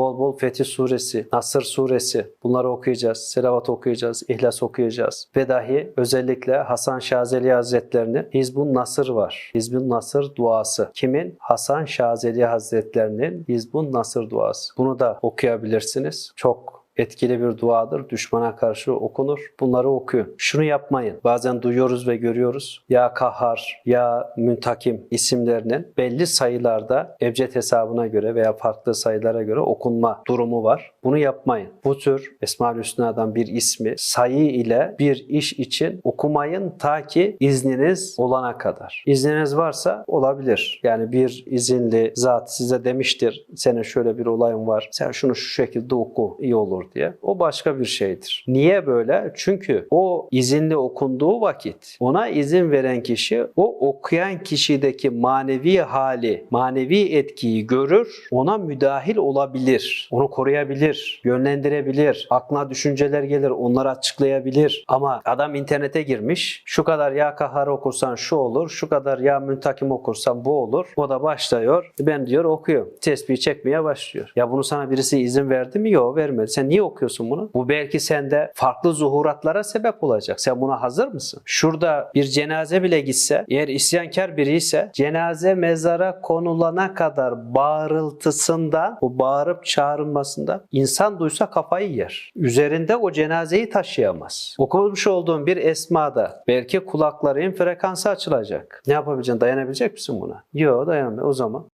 Bol bol Fetih Suresi, Nasır Suresi bunları okuyacağız. Selavat okuyacağız, İhlas okuyacağız. Ve dahi özellikle Hasan Şazeli Hazretlerinin Hizbun Nasır var. Hizbun Nasır duası. Kimin? Hasan Şazeli Hazretlerinin Hizbun Nasır duası. Bunu da okuyabilirsiniz. Çok etkili bir duadır. Düşmana karşı okunur. Bunları okuyun. Şunu yapmayın. Bazen duyuyoruz ve görüyoruz. Ya Kahhar, ya Müntakim isimlerinin belli sayılarda ebced hesabına göre veya farklı sayılara göre okunma durumu var. Bunu yapmayın. Bu tür Esma-ül Hüsna'dan bir ismi sayı ile bir iş için okumayın ta ki izniniz olana kadar. İzniniz varsa olabilir. Yani bir izinli zat size demiştir senin şöyle bir olayın var. Sen şunu şu şekilde oku iyi olur diye. O başka bir şeydir. Niye böyle? Çünkü o izinli okunduğu vakit ona izin veren kişi o okuyan kişideki manevi hali, manevi etkiyi görür, ona müdahil olabilir, onu koruyabilir, yönlendirebilir, aklına düşünceler gelir, onları açıklayabilir. Ama adam internete girmiş, şu kadar ya kahar okursan şu olur, şu kadar ya müntakim okursan bu olur. O da başlıyor, ben diyor okuyor. Tesbih çekmeye başlıyor. Ya bunu sana birisi izin verdi mi? Yok vermedi. Sen niye okuyorsun bunu? Bu belki sende farklı zuhuratlara sebep olacak. Sen buna hazır mısın? Şurada bir cenaze bile gitse, eğer isyankar biri ise cenaze mezara konulana kadar bağırıltısında, o bağırıp çağrılmasında insan duysa kafayı yer. Üzerinde o cenazeyi taşıyamaz. Okumuş olduğun bir esmada belki kulakların frekansı açılacak. Ne yapabileceksin? Dayanabilecek misin buna? Yok dayanamıyor. O zaman